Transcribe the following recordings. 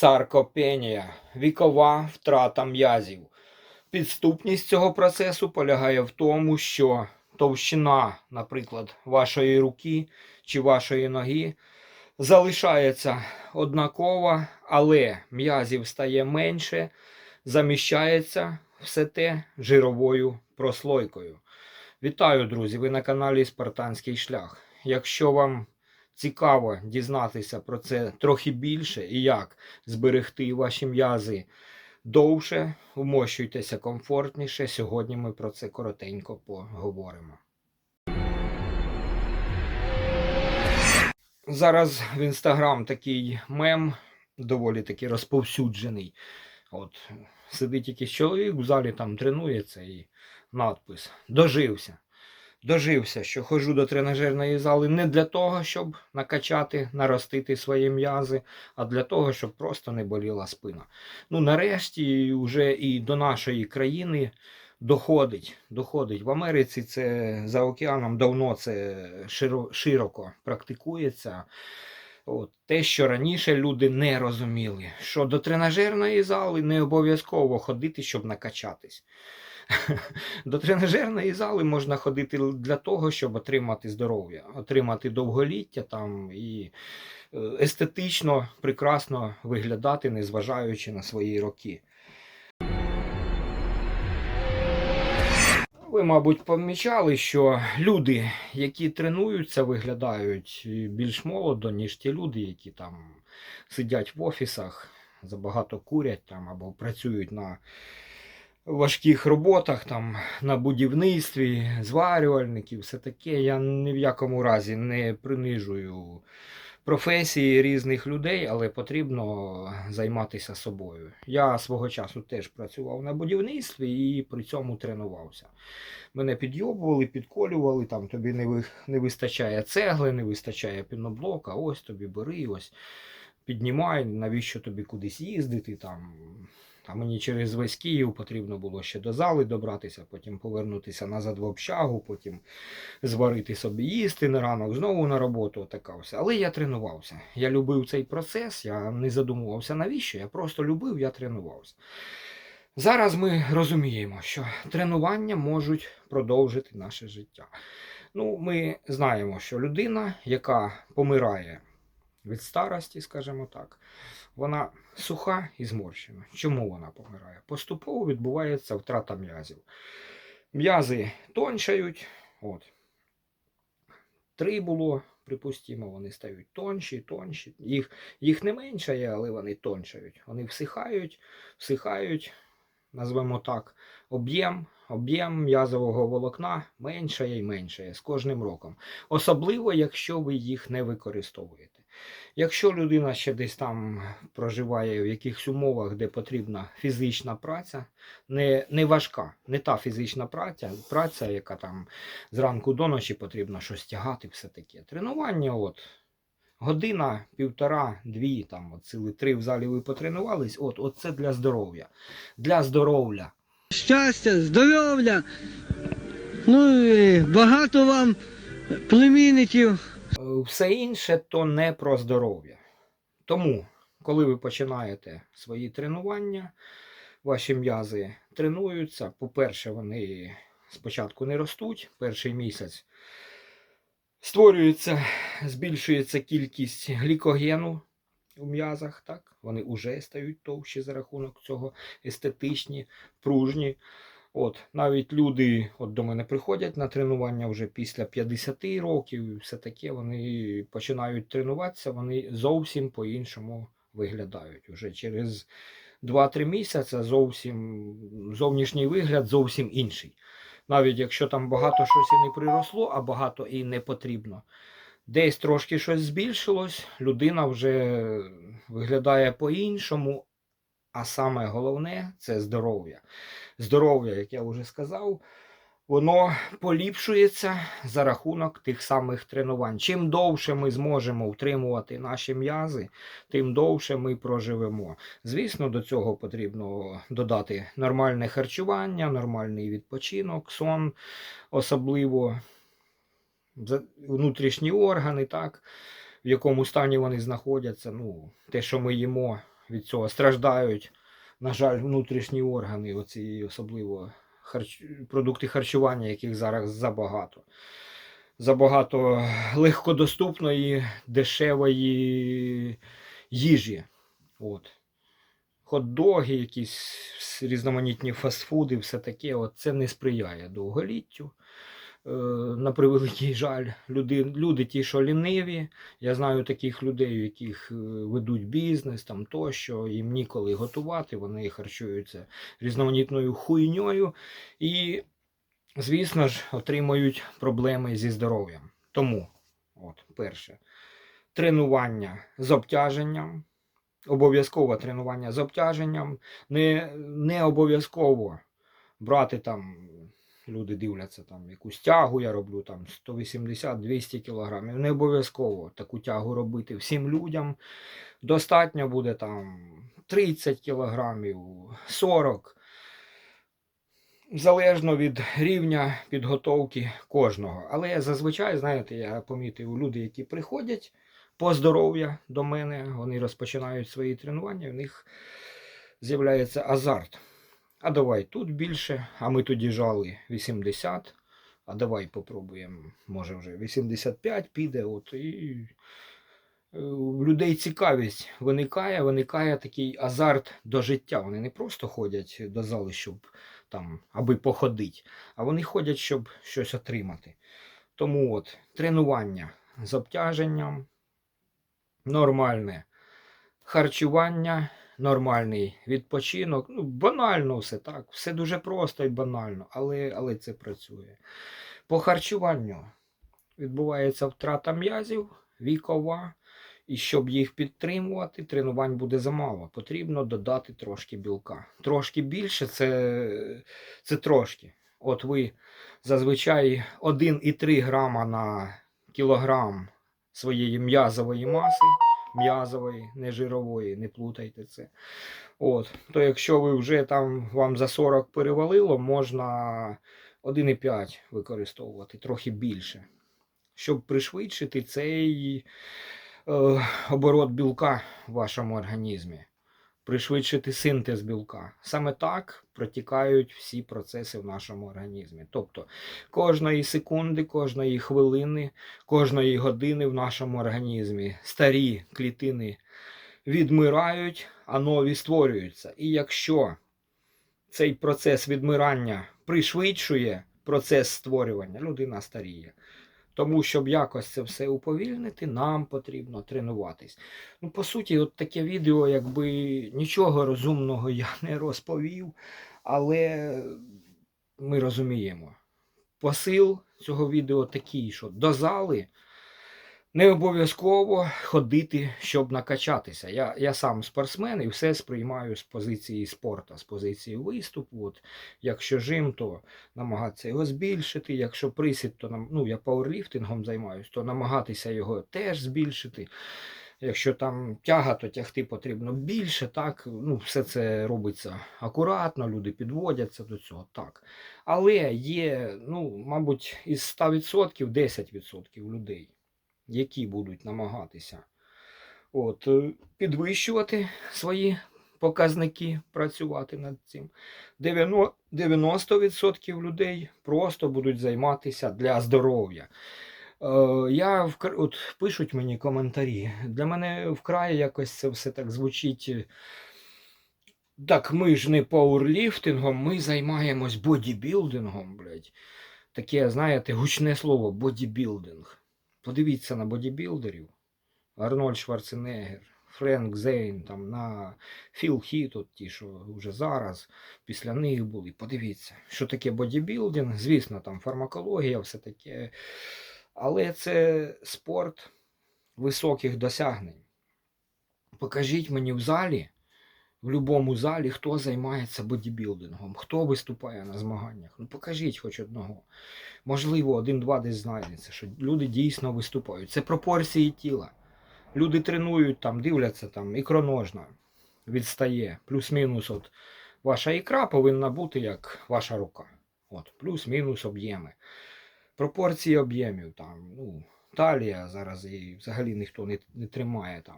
Саркопенія вікова втрата м'язів. Підступність цього процесу полягає в тому, що товщина, наприклад, вашої руки чи вашої ноги залишається однакова, але м'язів стає менше, заміщається все те жировою прослойкою. Вітаю, друзі! Ви на каналі Спартанський шлях. Якщо вам цікаво дізнатися про це трохи більше і як зберегти ваші м'язи довше, вмощуйтеся комфортніше. Сьогодні ми про це коротенько поговоримо. Зараз в інстаграм такий мем доволі таки розповсюджений. От сидить якийсь чоловік в залі там тренується і надпис Дожився. Дожився, що ходжу до тренажерної зали не для того, щоб накачати, наростити свої м'язи, а для того, щоб просто не боліла спина. Ну, нарешті, вже і до нашої країни доходить. доходить. В Америці це за океаном давно це широко практикується. От, те, що раніше люди не розуміли, що до тренажерної зали не обов'язково ходити, щоб накачатись. До тренажерної зали можна ходити для того, щоб отримати здоров'я, отримати довголіття там і е, естетично, прекрасно виглядати, незважаючи на свої роки. Ви, мабуть, помічали, що люди, які тренуються, виглядають більш молодо, ніж ті люди, які там сидять в офісах, забагато курять там або працюють на важких роботах, там, на будівництві, зварювальників, все таке. Я ні в якому разі не принижую професії різних людей, але потрібно займатися собою. Я свого часу теж працював на будівництві і при цьому тренувався. Мене підйобували, підколювали, там тобі не, не вистачає цегли, не вистачає піноблока, ось тобі бери, ось піднімай, навіщо тобі кудись їздити. Там. А мені через весь Київ потрібно було ще до зали добратися, потім повернутися назад в общагу, потім зварити собі їсти на ранок, знову на роботу. Така. Але я тренувався. Я любив цей процес, я не задумувався навіщо. Я просто любив, я тренувався. Зараз ми розуміємо, що тренування можуть продовжити наше життя. Ну, ми знаємо, що людина, яка помирає від старості, скажімо так, вона суха і зморщена. Чому вона помирає? Поступово відбувається втрата м'язів. М'язи тоншають. От. Три було, припустимо, вони стають тонші, тонші. Їх, їх не меншає, але вони тоншають. Вони всихають, всихають, назвемо так, об'єм. Об'єм м'язового волокна меншає і меншає з кожним роком. Особливо, якщо ви їх не використовуєте. Якщо людина ще десь там проживає в якихось умовах, де потрібна фізична праця, не, не важка, не та фізична праця, праця, яка там зранку до ночі потрібно щось тягати, все таке. Тренування, от, година, півтора, дві, там, от, сили три в залі ви потренувались, от, от це для здоров'я. Для здоров'я. щастя, здоров'я. Ну і багато вам племінників. Е, Все інше то не про здоров'я. Тому, коли ви починаєте свої тренування, ваші м'язи тренуються. По-перше, вони спочатку не ростуть. Перший місяць створюється, збільшується кількість глікогену у м'язах. Так? Вони вже стають товщі за рахунок цього, естетичні, пружні. От, навіть люди от до мене приходять на тренування вже після 50 років, і все таке, вони починають тренуватися, вони зовсім по-іншому виглядають. Уже через 2-3 місяці зовсім зовнішній вигляд зовсім інший. Навіть якщо там багато щось і не приросло, а багато і не потрібно. Десь трошки щось збільшилось, людина вже виглядає по-іншому, а саме головне це здоров'я. Здоров'я, як я вже сказав, воно поліпшується за рахунок тих самих тренувань. Чим довше ми зможемо втримувати наші м'язи, тим довше ми проживемо. Звісно, до цього потрібно додати нормальне харчування, нормальний відпочинок, сон, особливо внутрішні органи, так, в якому стані вони знаходяться. Ну, те, що ми їмо, від цього страждають, на жаль, внутрішні органи, оці особливо харч... продукти харчування, яких зараз забагато. Забагато легкодоступної, дешевої їжі. От. Хот-доги, якісь різноманітні фастфуди, все таке, от це не сприяє довголіттю. Е, на превеликий жаль, люди, люди ті, що ліниві. Я знаю таких людей, яких е, ведуть бізнес там тощо, їм ніколи готувати, вони харчуються різноманітною хуйньою і, звісно ж, отримують проблеми зі здоров'ям. Тому, от, перше, тренування з обтяженням. Обов'язково тренування з обтяженням. Не, не обов'язково брати там люди дивляться там якусь тягу, я роблю там 180-200 кілограмів. Не обов'язково таку тягу робити всім людям. Достатньо буде там 30 кілограмів, 40. Залежно від рівня підготовки кожного. Але зазвичай, знаєте, я помітив люди, які приходять по здоров'я до мене, вони розпочинають свої тренування, в них з'являється азарт. А давай тут більше, а ми тоді жали 80, а давай попробуємо, може вже 85 піде. От, і е, у людей цікавість виникає, виникає такий азарт до життя. Вони не просто ходять до зали, щоб там, аби походити, а вони ходять, щоб щось отримати. Тому от тренування з обтяженням, нормальне харчування, нормальний відпочинок. Ну, банально все так. Все дуже просто і банально, але, але це працює. По харчуванню відбувається втрата м'язів, вікова. І щоб їх підтримувати, тренувань буде замало. Потрібно додати трошки білка. Трошки більше це, це трошки. От ви зазвичай 1,3 грама на кілограм своєї м'язової маси, м'язової, не жирової, не плутайте це. От, то якщо ви вже там вам за 40 перевалило, можна 1,5 використовувати, трохи більше. Щоб пришвидшити цей е, оборот білка в вашому організмі, пришвидшити синтез білка. Саме так протікають всі процеси в нашому організмі. Тобто кожної секунди, кожної хвилини, кожної години в нашому організмі старі клітини відмирають, а нові створюються. І якщо цей процес відмирання пришвидшує процес створювання, людина старіє. Тому, щоб якось це все уповільнити, нам потрібно тренуватись. Ну, по суті, от таке відео, якби нічого розумного я не розповів, але ми розуміємо. Посил цього відео такий, що до зали не обов'язково ходити, щоб накачатися. Я, я сам спортсмен і все сприймаю з позиції спорту, з позиції виступу. От, якщо жим, то намагатися його збільшити. Якщо присід, то ну, я пауерліфтингом займаюся, то намагатися його теж збільшити. Якщо там тяга, то тягти потрібно більше, так. Ну, все це робиться акуратно, люди підводяться до цього. так. Але є, ну, мабуть, із 100% 10% людей, які будуть намагатися от, е, підвищувати свої показники, працювати над цим. 90% 90% людей просто будуть займатися для здоров'я. Е, Я от пишуть мені коментарі. Для мене вкрай якось це все так звучить. е, Так, ми ж не пауерліфтингом, ми займаємось бодібілдингом, блядь. Таке, знаєте, гучне слово бодібілдинг. Подивіться на бодібілдерів. Арнольд Шварценеггер, Френк Зейн, там на Філ Хіт, от ті, що вже зараз, після них були. Подивіться, що таке бодібілдинг. Звісно, там фармакологія, все таке. Але це спорт високих досягнень. Покажіть мені в залі, в будь-якому залі, хто займається бодібілдингом, хто виступає на змаганнях. Ну покажіть хоч одного. Можливо, один-два десь знайдеться, що люди дійсно виступають. Це пропорції тіла. Люди тренують там, дивляться там, ікроножна відстає. Плюс-мінус. От ваша ікра повинна бути як ваша рука. От, плюс-мінус об'єми. Пропорції об'ємів там, ну, талія зараз її взагалі ніхто не, не тримає там.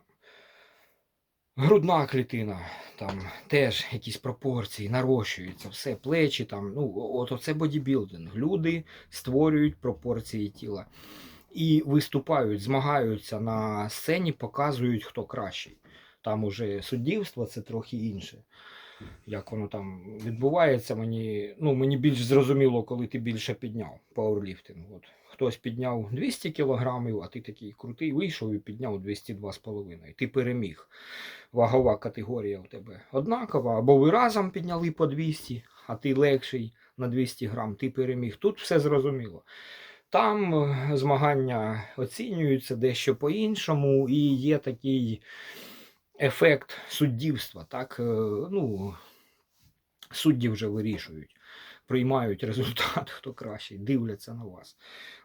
Грудна клітина, там теж якісь пропорції, нарощуються, все, плечі там. Ну, от оце бодібілдинг. Люди створюють пропорції тіла і виступають, змагаються на сцені, показують, хто кращий. Там уже суддівство це трохи інше. Як воно там відбувається, мені, ну, мені більш зрозуміло, коли ти більше підняв пауерліфтинг. От. Хтось підняв 200 кілограмів, а ти такий крутий вийшов і підняв 202,5. Ти переміг. Вагова категорія в тебе однакова, або ви разом підняли по 200, а ти легший на 200 грам, ти переміг. Тут все зрозуміло. Там е, змагання оцінюються дещо по-іншому, і є такий ефект суддівства. Так? е, Ну, судді вже вирішують, приймають результат, хто кращий, дивляться на вас.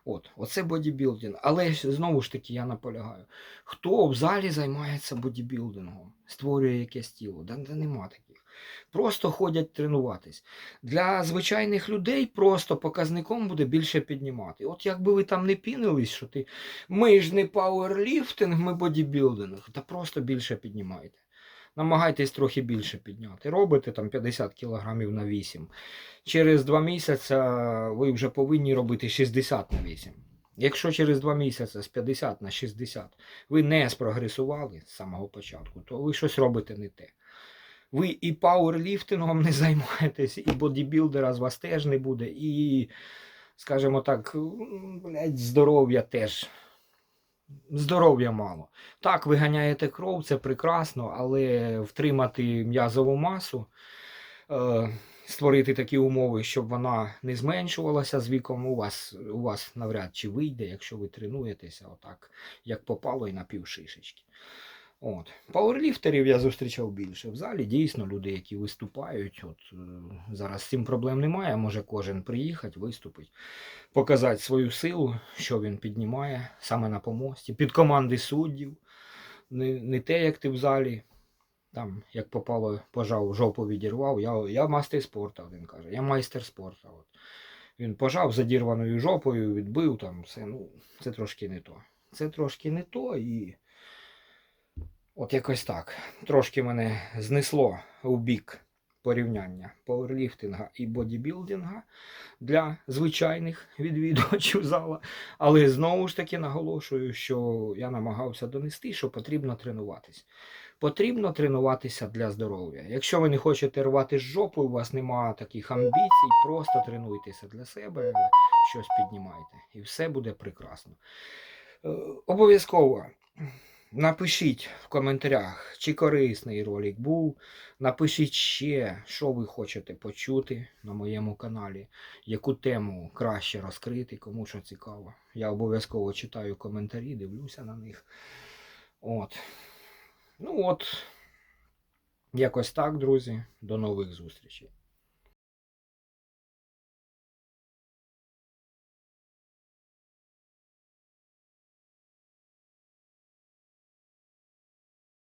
От, оце бодібілдинг. Але знову ж таки, я наполягаю, хто в залі займається бодібілдингом, створює якесь тіло, да, да нема таких. Просто ходять тренуватись. Для звичайних людей просто показником буде більше піднімати. От якби ви там не пінились, що ти ми ж не пауерліфтинг, ми бодібілдинг, та просто більше піднімайте. Намагайтесь трохи більше підняти. Робите там 50 кілограмів на 8. Через 2 місяці ви вже повинні робити 60 на 8. Якщо через 2 місяці з 50 на 60 ви не спрогресували з самого початку, то ви щось робите не те. Ви і пауерліфтингом не займаєтесь, і бодібілдера з вас теж не буде, і, скажімо так, здоров'я теж. Здоров'я мало. Так, ви ганяєте кров, це прекрасно, але втримати м'язову масу, е, створити такі умови, щоб вона не зменшувалася з віком, у вас, у вас навряд чи вийде, якщо ви тренуєтеся отак, як попало і на півшишечки. От. Пауерліфтерів я зустрічав більше. В залі дійсно люди, які виступають. От, е, зараз з цим проблем немає. Може кожен приїхати, виступить, показати свою силу, що він піднімає саме на помості, під команди суддів. Не, не те, як ти в залі. Там, як попало, пожав, жопу відірвав. Я, я мастер спорту, він каже. Я майстер спорту. От. Він пожав задірваною жопою, відбив там все. Ну, це трошки не то. Це трошки не то і. От якось так. Трошки мене знесло у бік порівняння пауерліфтинга і бодібілдинга для звичайних відвідувачів зала. Але знову ж таки наголошую, що я намагався донести, що потрібно тренуватись. Потрібно тренуватися для здоров'я. Якщо ви не хочете рвати з жопою, у вас немає таких амбіцій, просто тренуйтеся для себе, щось піднімайте, і все буде прекрасно. Е, Обов'язково Напишіть в коментарях, чи корисний ролик був. Напишіть ще, що ви хочете почути на моєму каналі, яку тему краще розкрити, кому що цікаво. Я обов'язково читаю коментарі, дивлюся на них. От. Ну от, якось так, друзі. До нових зустрічей.